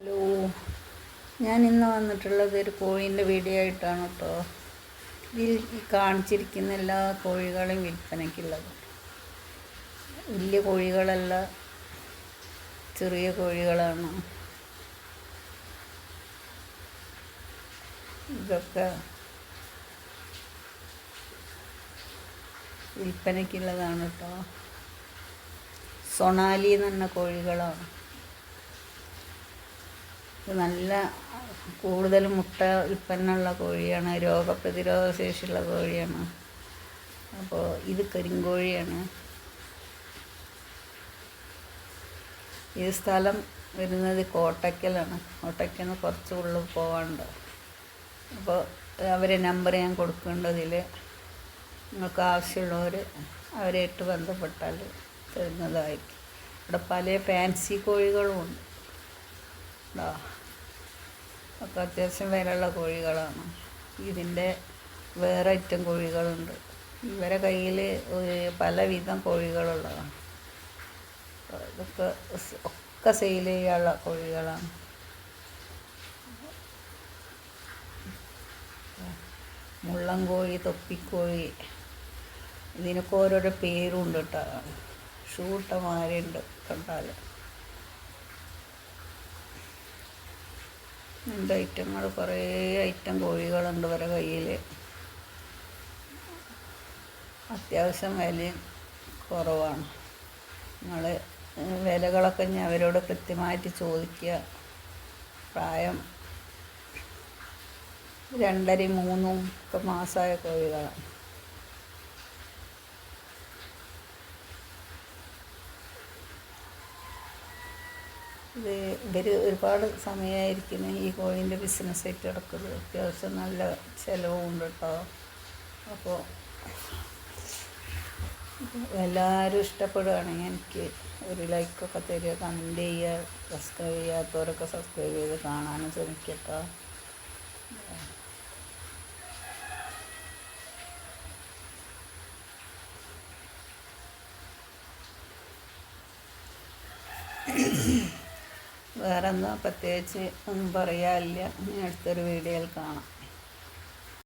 Hello. ഞാൻ ഇന്ന് വന്നിട്ടുള്ളത് ഒരു കോഴീന്റെ വീഡിയോ ആയിട്ടാണ് കേട്ടോ. ഇതിൽ കാണിച്ചിരിക്കുന്ന എല്ലാ കോഴികളും വിൽപ്പനയ്ക്കുള്ളത്. വലിയ കോഴികളല്ല ചെറിയ കോഴികളാണ്. ഇതൊക്കെ വിൽപ്പനയ്ക്കുള്ളതാണ് കേട്ടോ. സൊണാലി എന്ന കോഴികളാണ്. നല്ല കൂടുതൽ മുട്ട ഉൽപ്പന്നമുള്ള കോഴിയാണ് രോഗപ്രതിരോധ ശേഷിയുള്ള കോഴിയാണ്. അപ്പോൾ ഇത് കരിങ്കോഴിയാണ്. ഈ സ്ഥലം വരുന്നത് കോട്ടയ്ക്കലാണ് കോട്ടയ്ക്കൽ നിന്ന് കുറച്ച് ഉള്ളിൽ പോകാനുണ്ട് അപ്പോൾ അവരെ നമ്പർ ഞാൻ കൊടുക്കേണ്ടതിൽ നിങ്ങൾക്ക് ആവശ്യമുള്ളവർ അവരായിട്ട് ബന്ധപ്പെട്ടാൽ തരുന്നതായിരിക്കും. ഇവിടെ പല ഫാൻസി കോഴികളും ഉണ്ട് ഒക്കെ അത്യാവശ്യം വിലയുള്ള കോഴികളാണ്. ഇതിന്റെ വേറെ ഐറ്റം കോഴികളുണ്ട്. ഇവരെ കയ്യിൽ പലവിധം കോഴികളുള്ളതാണ്. ഇതൊക്കെ ഒക്കെ സെയിൽ ചെയ്യാനുള്ള കോഴികളാണ്. മുള്ളൻകോഴി തൊപ്പിക്കോഴി ഇതിനൊക്കെ ഓരോരോ പേരുണ്ട് കേട്ടോ. ഷൂട്ടമാരുണ്ട് കണ്ടാൽ ഉണ്ട്. ഐറ്റങ്ങൾ കുറേ ഐറ്റം കോഴികളുണ്ട് ഇവരെ കയ്യിൽ അത്യാവശ്യം വിലയും കുറവാണ്. നിങ്ങൾ വിലകളൊക്കെ ഞാൻ അവരോട് കൃത്യമായിട്ട് ചോദിക്കുക. പ്രായം രണ്ടര മൂന്നും ഒക്കെ മാസമായ കോഴികളാണ്. ഇത് ഇവർ ഒരുപാട് സമയമായിരിക്കും ഈ കോഴിന്റെ ബിസിനസ് ആയിട്ട് കിടക്കുന്നത് അത്യാവശ്യം നല്ല ചിലവുണ്ട് കേട്ടോ അപ്പോൾ എല്ലാവരും ഇഷ്ടപ്പെടുകയാണെങ്കിൽ എനിക്ക് ഒരു ലൈക്കൊക്കെ തരിക കമന്റ് ചെയ്യുക സബ്സ്ക്രൈബ് ചെയ്യാത്തവരൊക്കെ സബ്സ്ക്രൈബ് ചെയ്ത് കാണാനും ശ്രമിക്കട്ടോ. വേറെ ഒന്നും പ്രത്യേകിച്ച് ഒന്നും പറയാനില്ല. ഇനി അടുത്തൊരു വീഡിയോയിൽ കാണാം.